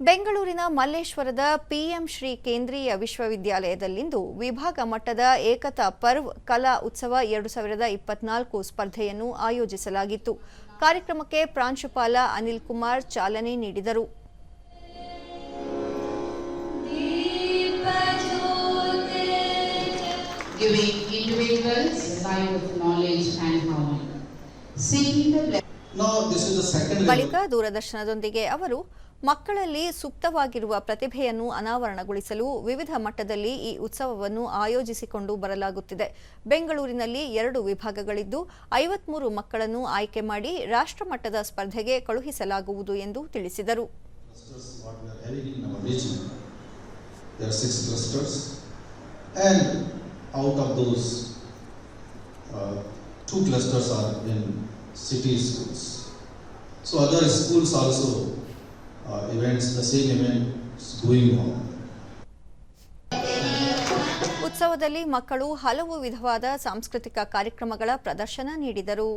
ಬೆಂಗಳೂರಿನ ಮಲ್ಲೇಶ್ವರದ ಪಿಎಂ ಶ್ರೀ ಕೇಂದ್ರೀಯ ವಿಶ್ವವಿದ್ಯಾಲಯದಲ್ಲಿಂದು ವಿಭಾಗ ಮಟ್ಟದ ಏಕತಾ ಪರ್ವ್ ಕಲಾ ಉತ್ಸವ ಎರಡು ಸಾವಿರದ ಇಪ್ಪತ್ನಾಲ್ಕು ಸ್ಪರ್ಧೆಯನ್ನು ಆಯೋಜಿಸಲಾಗಿತ್ತು. ಕಾರ್ಯಕ್ರಮಕ್ಕೆ ಪ್ರಾಂಶುಪಾಲ ಅನಿಲ್ ಕುಮಾರ್ ಚಾಲನೆ ನೀಡಿದರು. ಬಳಿಕ ದೂರದರ್ಶನದೊಂದಿಗೆ ಅವರು ಮಕ್ಕಳಲ್ಲಿ ಸುಪ್ತವಾಗಿರುವ ಪ್ರತಿಭೆಯನ್ನು ಅನಾವರಣಗೊಳಿಸಲು ವಿವಿಧ ಮಟ್ಟದಲ್ಲಿ ಈ ಉತ್ಸವವನ್ನು ಆಯೋಜಿಸಿಕೊಂಡು ಬರಲಾಗುತ್ತಿದೆ ಬೆಂಗಳೂರಿನಲ್ಲಿ ಎರಡು ವಿಭಾಗಗಳಿದ್ದು, ಐವತ್ಮೂರು ಮಕ್ಕಳನ್ನು ಆಯ್ಕೆ ಮಾಡಿ ರಾಷ್ಟ್ರಮಟ್ಟದ ಸ್ಪರ್ಧೆಗೆ ಕಳುಹಿಸಲಾಗುವುದು ಎಂದು ತಿಳಿಸಿದರು uh. So, other schools also uh, events, the same events going on. ಉತ್ಸವದಲ್ಲಿ ಮಕ್ಕಳು ಹಲವು ವಿಧವಾದ ಸಾಂಸ್ಕೃತಿಕ ಕಾರ್ಯಕ್ರಮಗಳ ಪ್ರದರ್ಶನ ನೀಡಿದರು